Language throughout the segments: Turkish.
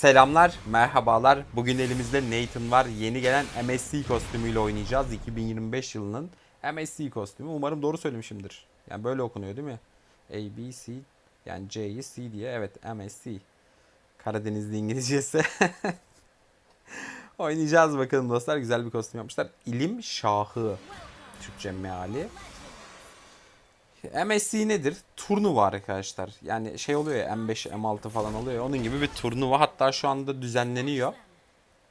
Selamlar, merhabalar. Bugün elimizde Nathan var. Yeni gelen MSC kostümüyle oynayacağız. 2025 yılının MSC kostümü. Umarım doğru söylemişimdir. Yani böyle okunuyor değil mi? A, B, C. Yani C'yi C diye. Evet, MSC. Karadenizli İngilizcesi. Oynayacağız bakalım dostlar. Güzel bir kostüm yapmışlar. İlim Şahı. Türkçe meali. MSC nedir? Turnuva arkadaşlar. Yani şey oluyor ya M5, M6 falan oluyor. Onun gibi bir turnuva hatta şu anda düzenleniyor.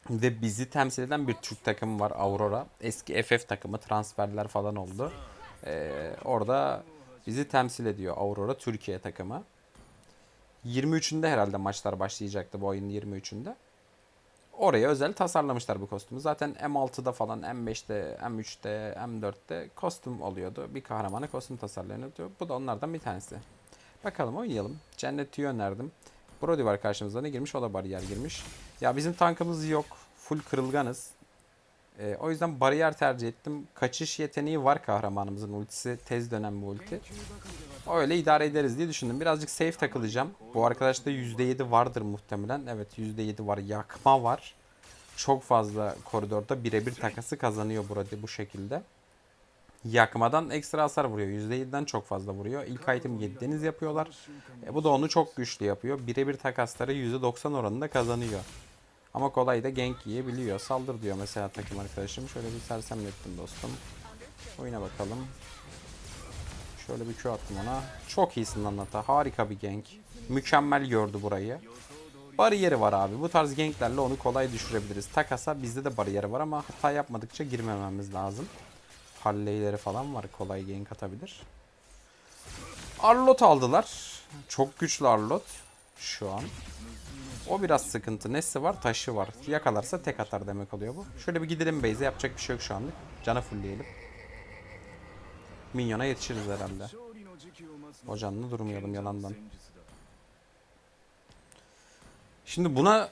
Ve bizi temsil eden bir Türk takımı var Aurora. Eski FF takımı transferler falan oldu. Ee, orada bizi temsil ediyor Aurora Türkiye takımı. 23'ünde herhalde maçlar başlayacaktı bu ayın 23'ünde. Oraya özel tasarlamışlar bu kostümü. Zaten M6'da falan, M5'te, M3'te, M4'te kostüm oluyordu. Bir kahramana kostüm tasarlanıyordu. Bu da onlardan bir tanesi. Bakalım oynayalım. Cennet tüyü önerdim. Brody var karşımızda. Ne girmiş? O da bariyer girmiş. Ya bizim tankımız yok. Full kırılganız. Ee, o yüzden bariyer tercih ettim. Kaçış yeteneği var kahramanımızın ultisi. Tez dönem bir ulti. Öyle idare ederiz diye düşündüm. Birazcık safe takılacağım. Bu arkadaşta %7 vardır muhtemelen. Evet %7 var. Yakma var. Çok fazla koridorda birebir takası kazanıyor burada bu şekilde. Yakmadan ekstra hasar vuruyor. %7'den çok fazla vuruyor. İlk item 7 deniz yapıyorlar. E, bu da onu çok güçlü yapıyor. Birebir takasları %90 oranında kazanıyor. Ama kolay da gank yiyebiliyor. Saldır diyor mesela takım arkadaşım. Şöyle bir sersemlettim dostum. Oyuna bakalım. Şöyle bir Q attım ona. Çok iyisin lan. Harika bir gank. Mükemmel gördü burayı. Bariyeri var abi. Bu tarz ganklerle onu kolay düşürebiliriz. Takasa bizde de bariyeri var ama hata yapmadıkça girmememiz lazım. Halleyleri falan var. Kolay gank atabilir. Arlot aldılar. Çok güçlü Arlot. Şu an. O biraz sıkıntı. Nesi var? Taşı var. Yakalarsa tek atar demek oluyor bu. Şöyle bir gidelim base'e. Yapacak bir şey yok şu anlık. Cana fullleyelim. Minyona yetişiriz herhalde. O canlı durmayalım yalandan. Şimdi buna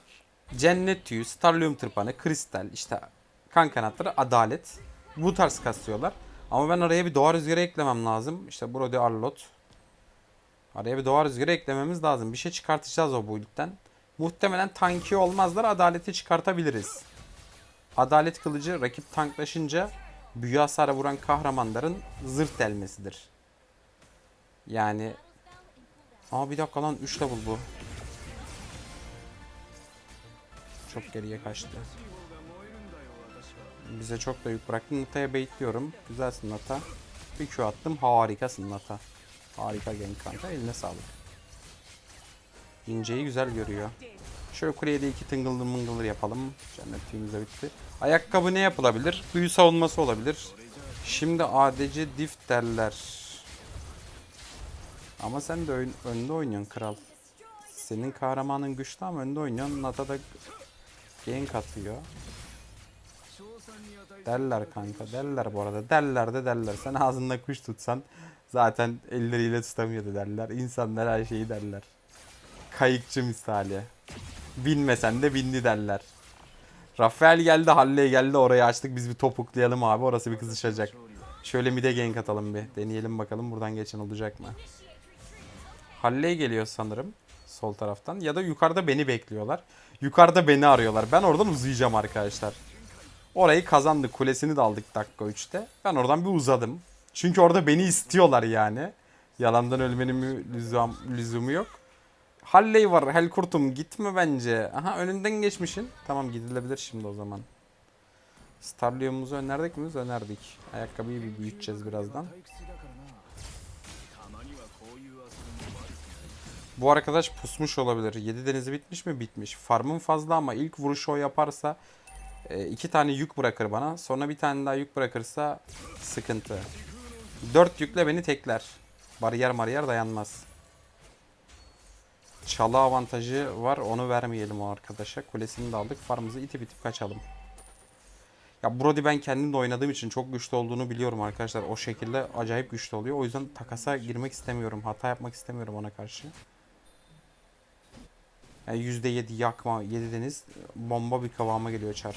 cennet tüyü, starlium tırpanı, kristal, işte kan kanatları, adalet. Bu tarz kasıyorlar. Ama ben araya bir doğa rüzgarı eklemem lazım. İşte Brody Arlot. Araya bir doğa rüzgarı eklememiz lazım. Bir şey çıkartacağız o build'den. Muhtemelen tanki olmazlar. Adaleti çıkartabiliriz. Adalet kılıcı rakip tanklaşınca büyü hasara vuran kahramanların zırt delmesidir. Yani Aa bir dakika lan 3 level bu. Çok geriye kaçtı. Bize çok da yük bıraktı. Nata'ya baitliyorum. Güzelsin Nata. Bir Q attım. Harikasın Nata. Harika gank kanka. Eline sağlık. İnceyi güzel görüyor. Şöyle kuleye de iki tıngıldır mıngıldır yapalım. Cennet tüyümüz de bitti. Ayakkabı ne yapılabilir? Büyü savunması olabilir. Şimdi ADC diff derler. Ama sen de ön- önde oynuyorsun kral. Senin kahramanın güçlü ama önde oynuyorsun. Nata da gank atıyor. Derler kanka derler bu arada. Derler de derler. Sen ağzında kuş tutsan zaten elleriyle tutamıyordu derler. İnsanlar her şeyi derler. Kayıkçı misali. Bilmesen de bindi derler. Rafael geldi, Halle geldi. Orayı açtık. Biz bir topuklayalım abi. Orası bir kızışacak. Şöyle mide gank atalım bir. Deneyelim bakalım buradan geçen olacak mı? Halle geliyor sanırım. Sol taraftan. Ya da yukarıda beni bekliyorlar. Yukarıda beni arıyorlar. Ben oradan uzayacağım arkadaşlar. Orayı kazandık. Kulesini de aldık dakika 3'te. Ben oradan bir uzadım. Çünkü orada beni istiyorlar yani. Yalandan ölmenin lüzum, lüzumu yok. Halley var. Helkurtum gitme bence. Aha önünden geçmişin. Tamam gidilebilir şimdi o zaman. Starlium'umuzu önerdik mi? Önerdik. Ayakkabıyı bir büyüteceğiz birazdan. Bu arkadaş pusmuş olabilir. 7 denizi bitmiş mi? Bitmiş. Farmın fazla ama ilk vuruşu o yaparsa e, iki tane yük bırakır bana. Sonra bir tane daha yük bırakırsa sıkıntı. 4 yükle beni tekler. Bariyer mariyer dayanmaz. Çalı avantajı var. Onu vermeyelim o arkadaşa. Kulesini de aldık. Farmımızı itip itip kaçalım. Ya Brody ben kendim de oynadığım için çok güçlü olduğunu biliyorum arkadaşlar. O şekilde acayip güçlü oluyor. O yüzden takasa girmek istemiyorum. Hata yapmak istemiyorum ona karşı. Yani %7 yakma, 7 deniz bomba bir kıvama geliyor çar.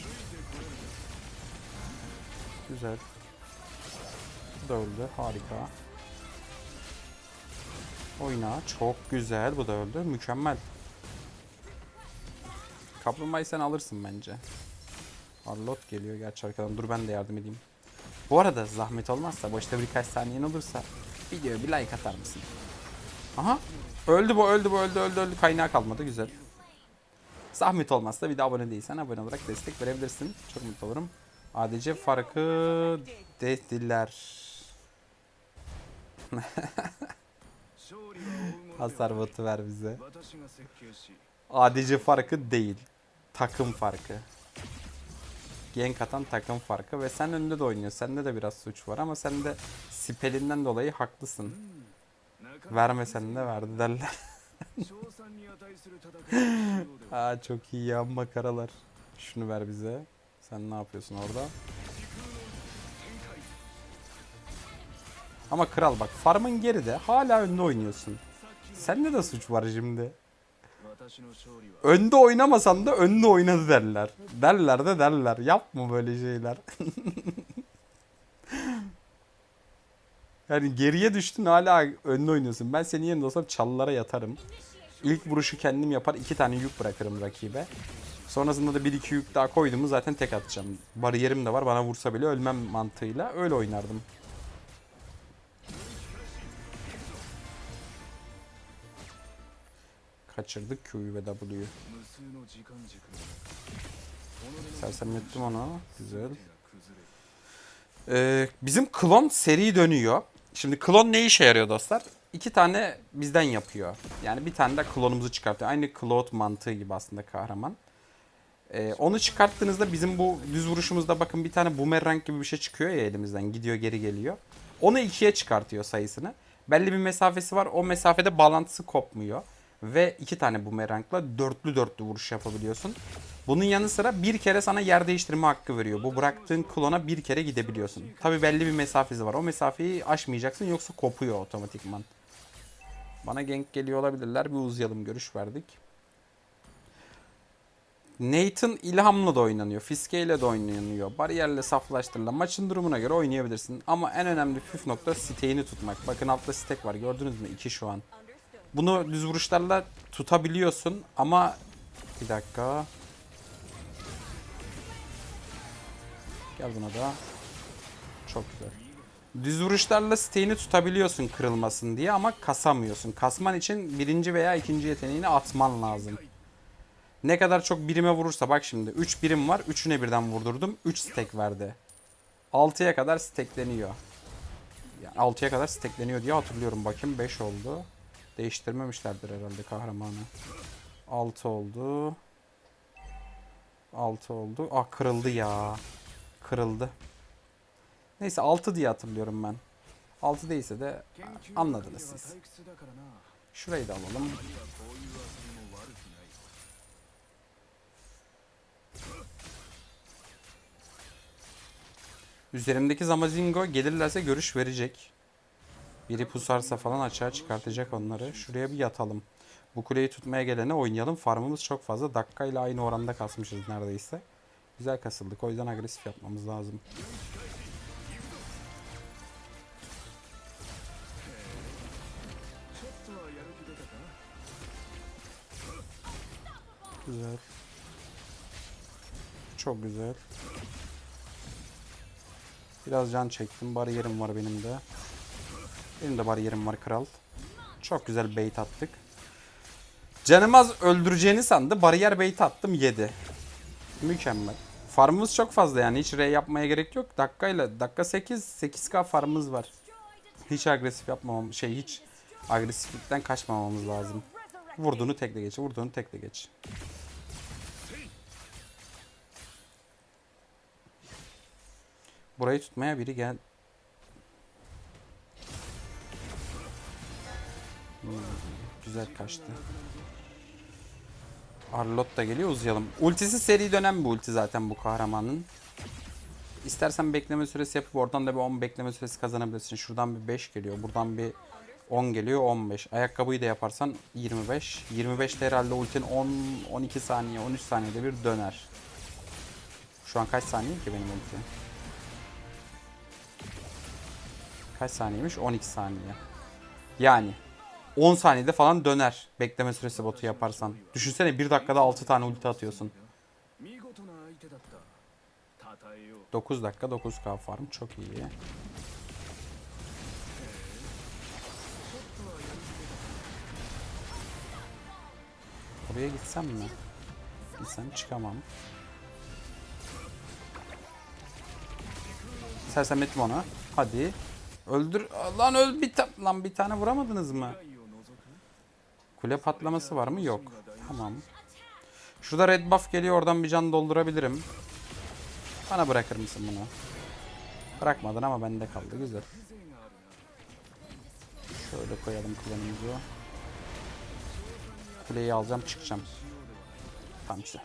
Güzel. Bu da öldü. Harika. Oyna. Çok güzel. Bu da öldü. Mükemmel. Kaplumbağayı sen alırsın bence. Arlot geliyor gerçi arkadan. Dur ben de yardım edeyim. Bu arada zahmet olmazsa boşta birkaç saniyen olursa videoya bir like atar mısın? Aha. Öldü bu öldü bu öldü öldü öldü. Kaynağı kalmadı güzel. Zahmet olmazsa bir de abone değilsen abone olarak destek verebilirsin. Çok mutlu olurum. ADC farkı dediler. Hasar botu ver bize. ADC farkı değil. Takım farkı. Gank atan takım farkı ve sen önünde de oynuyor. Sende de biraz suç var ama sen de spelinden dolayı haklısın. Vermesen de verdi derler. Aa çok iyi ya makaralar. Şunu ver bize. Sen ne yapıyorsun orada? Ama kral bak farmın geride hala önde oynuyorsun. Sende de suç var şimdi. Önde oynamasan da önde oynadı derler. Derler de derler. Yapma böyle şeyler. yani geriye düştün hala önde oynuyorsun. Ben senin yerinde olsam çalılara yatarım. İlk vuruşu kendim yapar iki tane yük bırakırım rakibe. Sonrasında da bir iki yük daha koydum zaten tek atacağım. Bariyerim de var bana vursa bile ölmem mantığıyla öyle oynardım. Kaçırdık Q'yu ve W'yu. Sersemlettim onu. Güzel. Ee, bizim klon seri dönüyor. Şimdi klon ne işe yarıyor dostlar? İki tane bizden yapıyor. Yani bir tane de klonumuzu çıkartıyor. Aynı Cloud mantığı gibi aslında kahraman. Ee, onu çıkarttığınızda bizim bu düz vuruşumuzda bakın bir tane boomerang gibi bir şey çıkıyor ya elimizden. Gidiyor geri geliyor. Onu ikiye çıkartıyor sayısını. Belli bir mesafesi var. O mesafede bağlantısı kopmuyor. Ve iki tane boomerangla dörtlü dörtlü vuruş yapabiliyorsun. Bunun yanı sıra bir kere sana yer değiştirme hakkı veriyor. Bu bıraktığın klona bir kere gidebiliyorsun. Tabi belli bir mesafesi var. O mesafeyi aşmayacaksın yoksa kopuyor otomatikman. Bana gank geliyor olabilirler. Bir uzayalım görüş verdik. Nathan ilhamla da oynanıyor. Fiske ile de oynanıyor. Bariyerle saflaştırılan maçın durumuna göre oynayabilirsin. Ama en önemli püf nokta siteğini tutmak. Bakın altta stek var gördünüz mü? 2 şu an. Bunu düz vuruşlarla tutabiliyorsun ama bir dakika. Gel buna da. Çok güzel. Düz vuruşlarla siteğini tutabiliyorsun kırılmasın diye ama kasamıyorsun. Kasman için birinci veya ikinci yeteneğini atman lazım. Ne kadar çok birime vurursa bak şimdi 3 birim var. 3'üne birden vurdurdum. 3 stack verdi. 6'ya kadar stackleniyor. Yani 6'ya kadar stackleniyor diye hatırlıyorum. Bakayım 5 oldu. Değiştirmemişlerdir herhalde kahramanı. 6 oldu. 6 oldu. Ah kırıldı ya. Kırıldı. Neyse 6 diye hatırlıyorum ben. 6 değilse de anladınız siz. Şurayı da alalım. Üzerimdeki Zamazingo gelirlerse görüş verecek. Biri pusarsa falan açığa çıkartacak onları. Şuraya bir yatalım. Bu kuleyi tutmaya gelene oynayalım. Farmımız çok fazla. Dakikayla aynı oranda kasmışız neredeyse. Güzel kasıldık. O yüzden agresif yapmamız lazım. Güzel. Çok güzel. Biraz can çektim. Bariyerim var benim de. Benim de bariyerim var kral. Çok güzel bait attık. Canımaz öldüreceğini sandı. Bariyer bait attım yedi. Mükemmel. Farmımız çok fazla yani. Hiç R yapmaya gerek yok. Dakikayla dakika 8 8k farmımız var. Hiç agresif yapmamam şey hiç agresiflikten kaçmamamız lazım. Vurduğunu tekle geç. Vurduğunu tekle geç. Burayı tutmaya biri gel. Güzel kaçtı. Arlot da geliyor uzayalım. Ultisi seri dönem bir ulti zaten bu kahramanın. İstersen bekleme süresi yapıp oradan da bir 10 bekleme süresi kazanabilirsin. Şuradan bir 5 geliyor. Buradan bir 10 geliyor 15. Ayakkabıyı da yaparsan 25. 25 de herhalde ultin 10 12 saniye 13 saniyede bir döner. Şu an kaç saniye ki benim ulti? Kaç saniyeymiş? 12 saniye. Yani 10 saniyede falan döner bekleme süresi botu yaparsan. Düşünsene 1 dakikada 6 tane ulti atıyorsun. 9 dakika 9k farm çok iyi. Oraya gitsem mi? Gitsem çıkamam. İstersen metrim ona. Hadi. Öldür. Lan öl bir, ta lan bir tane vuramadınız mı? Kule patlaması var mı? Yok. Tamam. Şurada red buff geliyor. Oradan bir can doldurabilirim. Bana bırakır mısın bunu? Bırakmadın ama bende kaldı. Güzel. Şöyle koyalım kullanımcı. Kuleyi alacağım çıkacağım. Tamam güzel.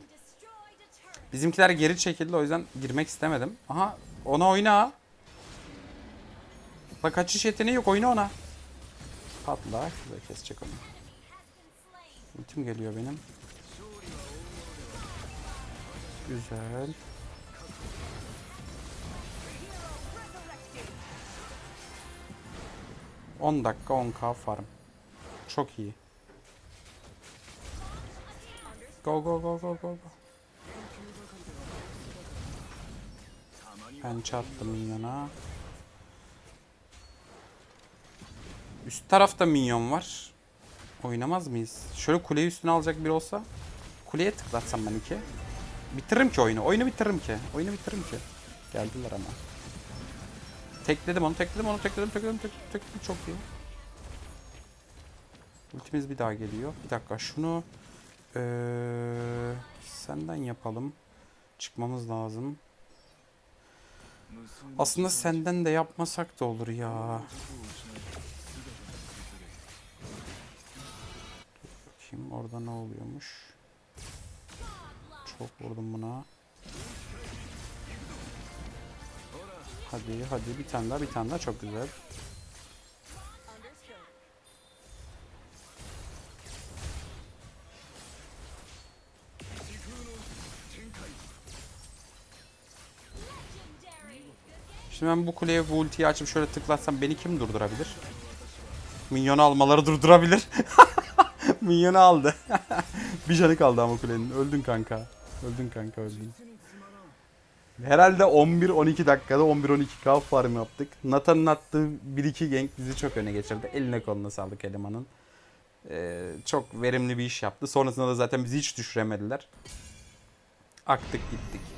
Bizimkiler geri çekildi o yüzden girmek istemedim. Aha ona oyna. Bak kaçış yeteneği yok oyna ona. Patla. Güzel kesecek onu. Ultim geliyor benim. Güzel. On dakika 10k farm. Çok iyi. Go go go go go go. Ben çattım minyona. Üst tarafta minyon var. Oynamaz mıyız? Şöyle kuleyi üstüne alacak biri olsa. Kuleye tıklatsam ben iki. Bitiririm ki oyunu. Oyunu bitiririm ki. Oyunu bitiririm ki. Geldiler ama. Tekledim onu, tekledim onu, tekledim, tekledim, tekledim, tekledim. Çok iyi. Ultimiz bir daha geliyor. Bir dakika şunu eee, senden yapalım. Çıkmamız lazım. Aslında senden de yapmasak da olur ya. Bakayım orada ne oluyormuş. Çok vurdum buna. Hadi hadi bir tane daha bir tane daha çok güzel. Şimdi ben bu kuleye bu ultiyi açıp şöyle tıklatsam beni kim durdurabilir? Minyonu almaları durdurabilir. Minyonu aldı. bir canı kaldı ama kulenin. Öldün kanka. Öldün kanka öldün. Herhalde 11-12 dakikada 11-12k farm yaptık. Nathan'ın attığı 1-2 gank bizi çok öne geçirdi. Eline koluna sağlık elemanın. Ee, çok verimli bir iş yaptı. Sonrasında da zaten bizi hiç düşüremediler. Aktık gittik.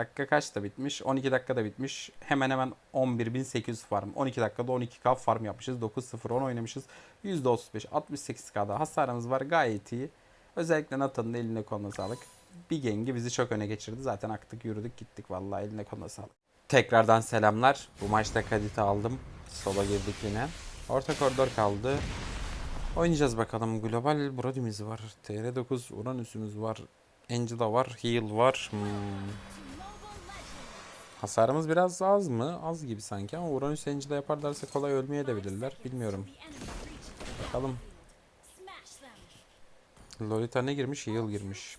Dakika kaçta bitmiş? 12 dakikada bitmiş. Hemen hemen 11.800 farm. 12 dakikada 12k farm yapmışız. 9-0-10 oynamışız. %35, 68k'da hasarımız var. Gayet iyi. Özellikle Nathan'ın eline koluna sağlık. Bir gengi bizi çok öne geçirdi. Zaten aktık yürüdük gittik vallahi eline koluna sağlık. Tekrardan selamlar. Bu maçta Kadit'i aldım. Sola girdik yine. Orta koridor kaldı. Oynayacağız bakalım. Global Brody'miz var. TR9 Uranüs'ümüz var. Angela var. Heal var. Hmm. Hasarımız biraz az mı? Az gibi sanki ama Uranüs Angela yaparlarsa kolay ölmeye de bilirler. Bilmiyorum. Bakalım. Lolita ne girmiş? Heal girmiş.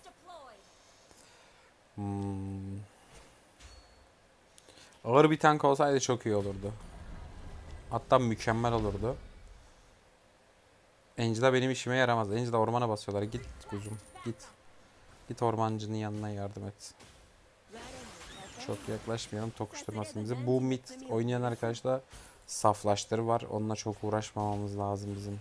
Hmm. Ağır bir tank olsaydı çok iyi olurdu. Hatta mükemmel olurdu. Angela benim işime yaramaz. Angela ormana basıyorlar. Git kuzum. Git. Git ormancının yanına yardım et. Çok yaklaşmayalım tokuşturmasın bizi. Bu mid oynayan arkadaşlar saflaşları var. Onunla çok uğraşmamamız lazım bizim.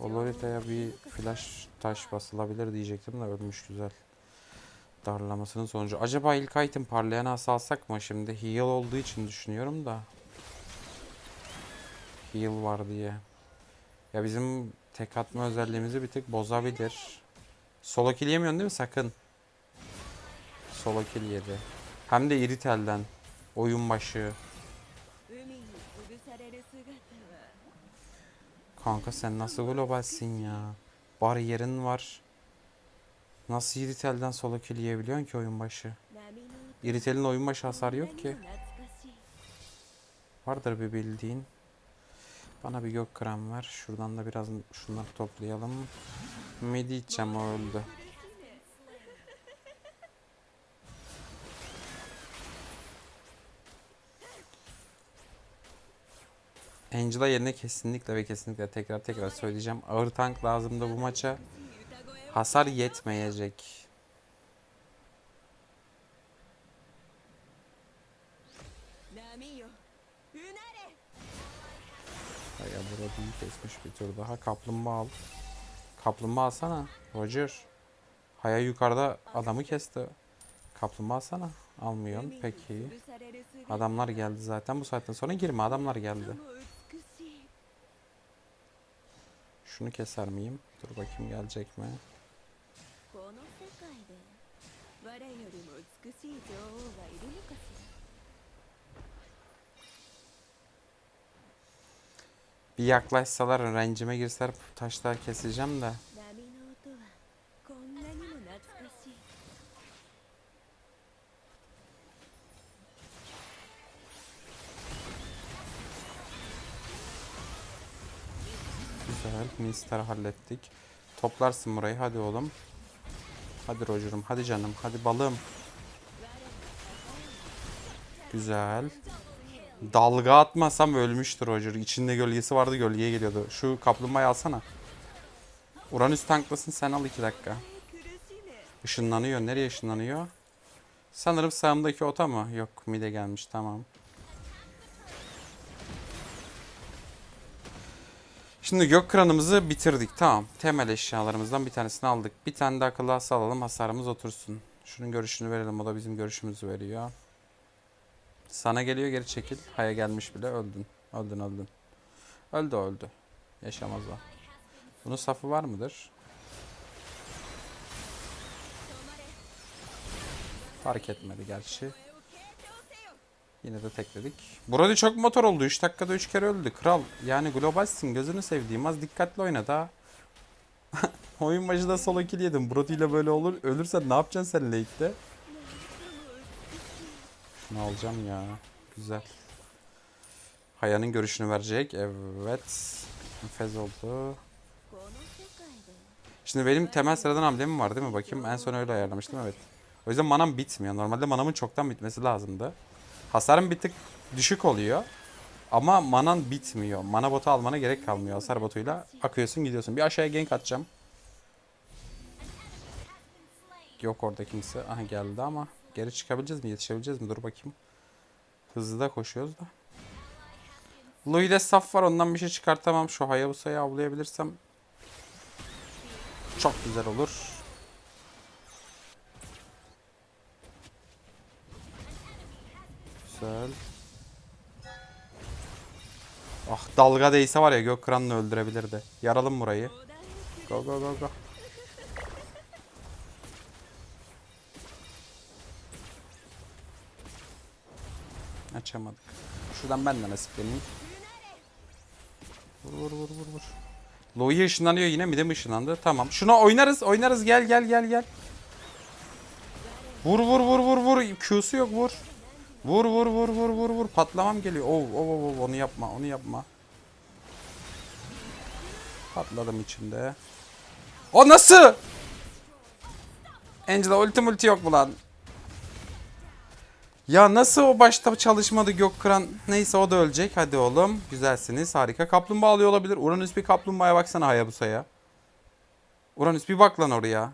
Olorita'ya bir flash taş basılabilir diyecektim de ölmüş güzel. Darlamasının sonucu. Acaba ilk item parlayan as alsak mı şimdi? Heal olduğu için düşünüyorum da. Heal var diye. Ya bizim tek atma özelliğimizi bir tek bozabilir. Solo kill yemiyorsun değil mi? Sakın. Solo kill yedi. Hem de iri telden. Oyun başı. Kanka sen nasıl globalsin ya? Bariyerin var. Nasıl iri telden solo kill yiyebiliyorsun ki oyun başı? İritelin oyun başı hasarı yok ki. Vardır bir bildiğin. Bana bir gök krem ver. Şuradan da biraz şunları toplayalım. O öldü. Angela yerine kesinlikle ve kesinlikle tekrar tekrar söyleyeceğim. Ağır tank lazımdı bu maça. Hasar yetmeyecek. Kesmiş bir tur daha. Kaplumbağa al. Kaplumbağa alsana. Roger. Haya yukarıda adamı kesti. Kaplumbağa alsana. Almıyorum. Peki. Adamlar geldi zaten. Bu saatten sonra girme. Adamlar geldi. Şunu keser miyim? Dur bakayım gelecek mi? Bir yaklaşsalar, rencime girseler taşlar keseceğim de. Güzel. Mister hallettik. Toplarsın burayı. Hadi oğlum. Hadi Roger'ım. Hadi canım. Hadi balım. Güzel. Dalga atmasam ölmüştür Roger. İçinde gölgesi vardı gölgeye geliyordu. Şu kaplumbağayı alsana. Uranüs tanklasın sen al 2 dakika. Işınlanıyor. Nereye ışınlanıyor? Sanırım sağımdaki ota mı? Yok mide gelmiş tamam. Şimdi gök kranımızı bitirdik tamam. Temel eşyalarımızdan bir tanesini aldık. Bir tane de akıllı hasta hasarımız otursun. Şunun görüşünü verelim o da bizim görüşümüzü veriyor. Sana geliyor geri çekil. Haya gelmiş bile öldün. Öldün öldün. Öldü öldü. Yaşamaz o. Bunun safı var mıdır? Fark etmedi gerçi. Yine de tekledik. Burada çok motor oldu. 3 dakikada 3 kere öldü. Kral. Yani globalsin. Gözünü sevdiğim. Az dikkatli oyna da. Oyun başında solo kill yedim. Brody ile böyle olur. Ölürsen ne yapacaksın sen late'de? Şunu alacağım ya. Güzel. Haya'nın görüşünü verecek. Evet. Fez oldu. Şimdi benim temel sıradan hamlem var değil mi? Bakayım en son öyle ayarlamıştım evet. O yüzden manam bitmiyor. Normalde manamın çoktan bitmesi lazımdı. Hasarım bir tık düşük oluyor. Ama manan bitmiyor. Mana botu almana gerek kalmıyor. Hasar botuyla akıyorsun gidiyorsun. Bir aşağıya gank atacağım. Yok orada kimse. Aha geldi ama geri çıkabileceğiz mi? Yetişebileceğiz mi? Dur bakayım. Hızlı da koşuyoruz da. Louis'de saf var ondan bir şey çıkartamam. Şu Hayabusa'yı avlayabilirsem çok güzel olur. Güzel. Ah dalga değse var ya Gökkıran'la öldürebilirdi. Yaralım burayı. Go go go go. Açamadık. Şuradan ben de nasipleneyim. Vur vur vur vur vur. Lo'yu ışınlanıyor yine mi de mi ışınlandı? Tamam. Şuna oynarız oynarız gel gel gel gel. Vur vur vur vur vur. Q'su yok vur. Vur vur vur vur vur vur. Patlamam geliyor. Oh, oh, oh, oh. onu yapma onu yapma. Patladım içinde. O nasıl? Angela ulti multi yok mu lan? Ya nasıl o başta çalışmadı Gökkıran? Neyse o da ölecek. Hadi oğlum. Güzelsiniz. Harika. Kaplumbağa alıyor olabilir. Uranüs bir kaplumbağaya baksana Hayabusa'ya. Uranüs bir bak lan oraya.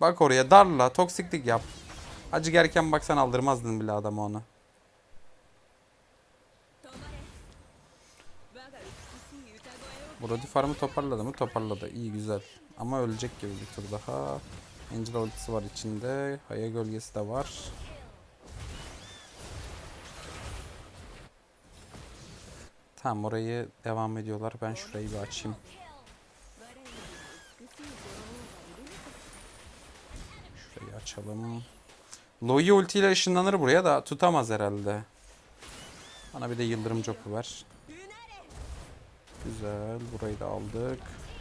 Bak oraya darla. Toksiklik yap. Acı gerken baksan aldırmazdın bile adamı onu. Brody farmı toparladı mı? Toparladı. İyi güzel. Ama ölecek gibi bir tur daha. Angel ultisi var içinde. Haya gölgesi de var. Tamam orayı devam ediyorlar. Ben şurayı bir açayım. Şurayı açalım. Loi ultiyle ışınlanır buraya da tutamaz herhalde. Bana bir de yıldırım copu ver. Güzel. Burayı da aldık.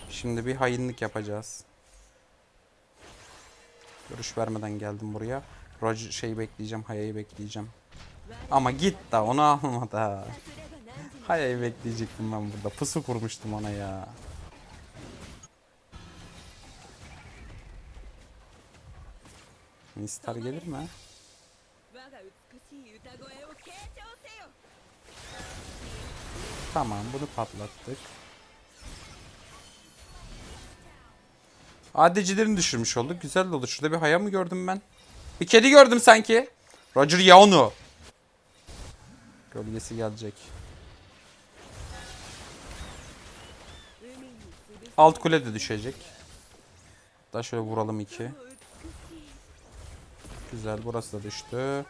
Şimdi bir hainlik yapacağız. Görüş vermeden geldim buraya. Roger şeyi bekleyeceğim. Hayayı bekleyeceğim. Ama git da onu alma da. Hayır bekleyecektim ben burada. Pusu kurmuştum ona ya. Mister gelir mi? Tamam bunu patlattık. Adecilerini düşürmüş olduk. Güzel oldu. Şurada bir haya mı gördüm ben? Bir kedi gördüm sanki. Roger Yaonu. Gölgesi gelecek. Alt kule de düşecek. Daha şöyle vuralım iki. Güzel burası da düştü.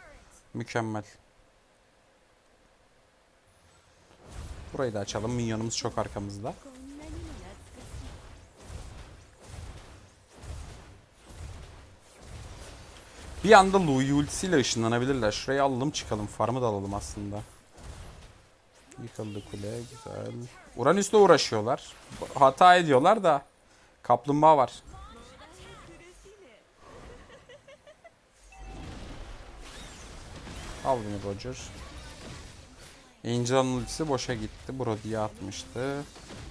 Mükemmel. Burayı da açalım. Minyonumuz çok arkamızda. Bir anda Louis ultisiyle ışınlanabilirler. Şurayı alalım çıkalım. Farmı da alalım aslında. Yıkıldı kule. Güzel. Uranüs'le uğraşıyorlar. Hata ediyorlar da. Kaplumbağa var. Al bunu Roger. Angel'ın ultisi boşa gitti. Brody'ye atmıştı.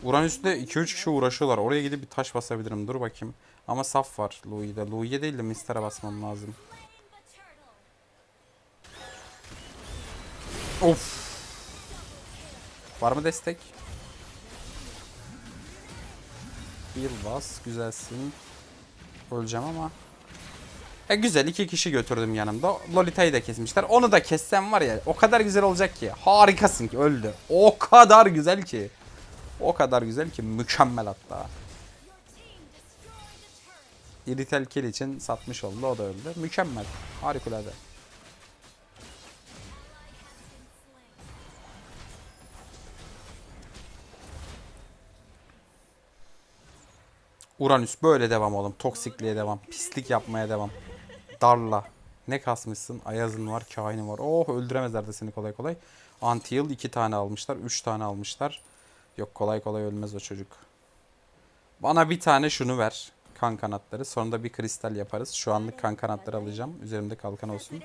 Uranüs'te 2-3 kişi uğraşıyorlar. Oraya gidip bir taş basabilirim. Dur bakayım. Ama saf var Louis'de. Louis'e değil de Mister'e basmam lazım. Of. Var mı destek? Bas. Güzelsin. Öleceğim ama. E güzel iki kişi götürdüm yanımda. Lolita'yı da kesmişler. Onu da kessem var ya o kadar güzel olacak ki. Harikasın ki öldü. O kadar güzel ki. O kadar güzel ki mükemmel hatta. Iritel Kill için satmış oldu o da öldü. Mükemmel. Harikulade. Uranüs böyle devam oğlum. Toksikliğe devam. Pislik yapmaya devam. Darla. Ne kasmışsın? Ayazın var, kainin var. Oh öldüremezler de seni kolay kolay. Anti-heal iki tane almışlar. Üç tane almışlar. Yok kolay kolay ölmez o çocuk. Bana bir tane şunu ver. Kan kanatları. Sonra da bir kristal yaparız. Şu anlık kan kanatları alacağım. Üzerimde kalkan olsun.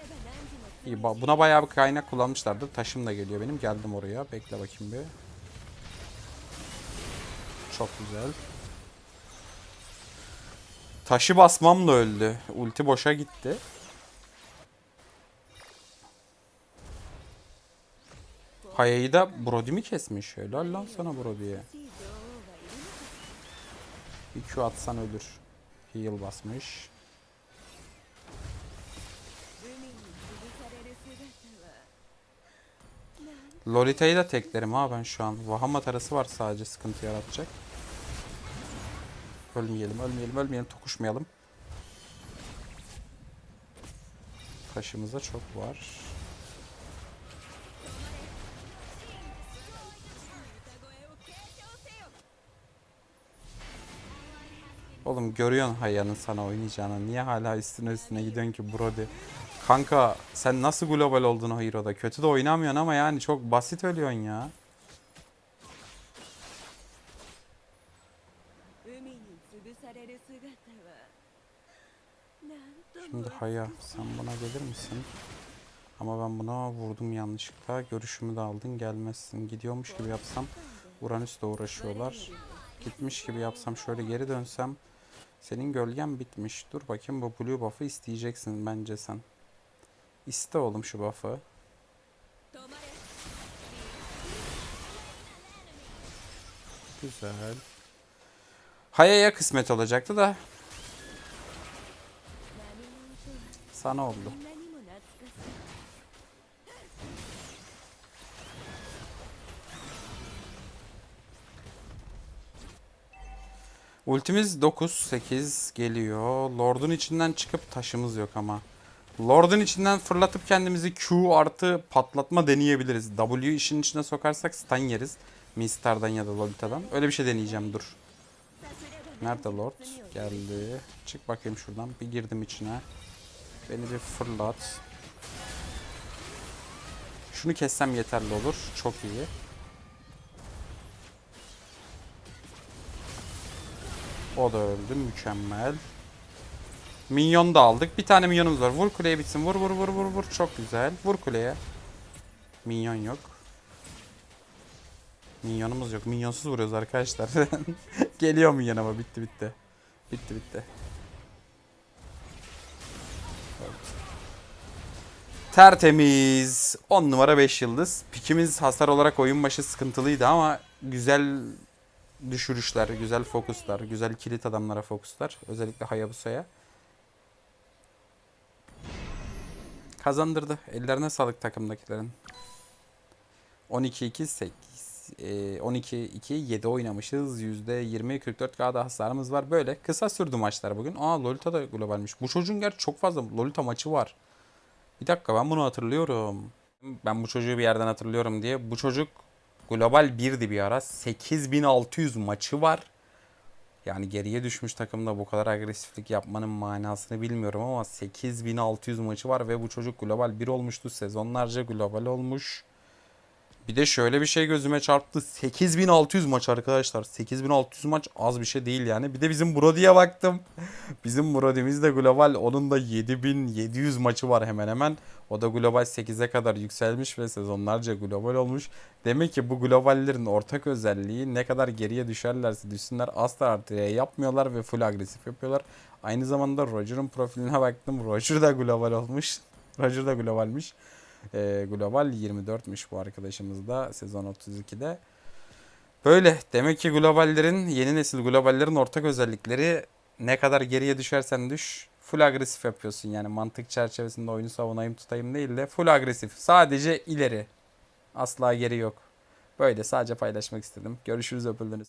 İyi, buna bayağı bir kaynak kullanmışlardır. Taşım da geliyor benim. Geldim oraya. Bekle bakayım bir. Çok güzel. Taşı basmamla öldü. Ulti boşa gitti. Hayayı da Brody mi kesmiş? Helal lan sana Brody'ye. Bir Q atsan ölür. Heal basmış. Lolita'yı da teklerim ha ben şu an. Vahama tarası var sadece sıkıntı yaratacak. Ölmeyelim, ölmeyelim, ölmeyelim, tokuşmayalım. Taşımıza çok var. Oğlum görüyorsun Haya'nın sana oynayacağını. Niye hala üstüne üstüne gidiyorsun ki Brody? Kanka sen nasıl global oldun o Hero'da? Kötü de oynamıyorsun ama yani çok basit ölüyorsun ya. Şimdi Haya sen buna gelir misin? Ama ben buna vurdum yanlışlıkla. Görüşümü de aldın gelmezsin. Gidiyormuş gibi yapsam Uranüs'le uğraşıyorlar. Gitmiş gibi yapsam şöyle geri dönsem. Senin gölgen bitmiş. Dur bakayım bu blue buff'ı isteyeceksin bence sen. İste oğlum şu buff'ı. Güzel. Haya'ya kısmet olacaktı da. Sana oldu. Ultimiz 9-8 geliyor. Lord'un içinden çıkıp taşımız yok ama. Lord'un içinden fırlatıp kendimizi Q artı patlatma deneyebiliriz. W işin içine sokarsak stun yeriz. Mistar'dan ya da Lolita'dan. Öyle bir şey deneyeceğim dur. Nerede Lord? Geldi. Çık bakayım şuradan. Bir girdim içine. Beni bir fırlat. Şunu kessem yeterli olur. Çok iyi. O da öldü. Mükemmel. Minyon da aldık. Bir tane minyonumuz var. Vur kuleye bitsin. Vur vur vur vur vur. Çok güzel. Vur kuleye. Minyon yok. Minyonumuz yok. Minyonsuz vuruyoruz arkadaşlar. Geliyor minyon ama bitti bitti. Bitti bitti. Tertemiz. 10 numara 5 yıldız. Pikimiz hasar olarak oyun başı sıkıntılıydı ama güzel düşürüşler, güzel fokuslar, güzel kilit adamlara fokuslar. Özellikle Hayabusa'ya. Kazandırdı. Ellerine sağlık takımdakilerin. 12-2 8 e, 12-2 7 oynamışız. %20 44K'da hasarımız var. Böyle kısa sürdü maçlar bugün. Aa Lolita da globalmiş. Bu çocuğun gerçi çok fazla Lolita maçı var. Bir dakika ben bunu hatırlıyorum. Ben bu çocuğu bir yerden hatırlıyorum diye. Bu çocuk global 1'di bir ara. 8600 maçı var. Yani geriye düşmüş takımda bu kadar agresiflik yapmanın manasını bilmiyorum ama 8600 maçı var ve bu çocuk global 1 olmuştu. Sezonlarca global olmuş. Bir de şöyle bir şey gözüme çarptı. 8600 maç arkadaşlar. 8600 maç az bir şey değil yani. Bir de bizim Brody'ye baktım. Bizim Brody'miz de global. Onun da 7700 maçı var hemen hemen. O da global 8'e kadar yükselmiş ve sezonlarca global olmuş. Demek ki bu globallerin ortak özelliği ne kadar geriye düşerlerse düşsünler asla artıya yapmıyorlar ve full agresif yapıyorlar. Aynı zamanda Roger'ın profiline baktım. Roger da global olmuş. Roger da globalmiş. Ee, global 24'müş bu arkadaşımız da sezon 32'de. Böyle. Demek ki globallerin, yeni nesil globallerin ortak özellikleri ne kadar geriye düşersen düş full agresif yapıyorsun. Yani mantık çerçevesinde oyunu savunayım tutayım değil de full agresif. Sadece ileri. Asla geri yok. Böyle sadece paylaşmak istedim. Görüşürüz öpüldünüz.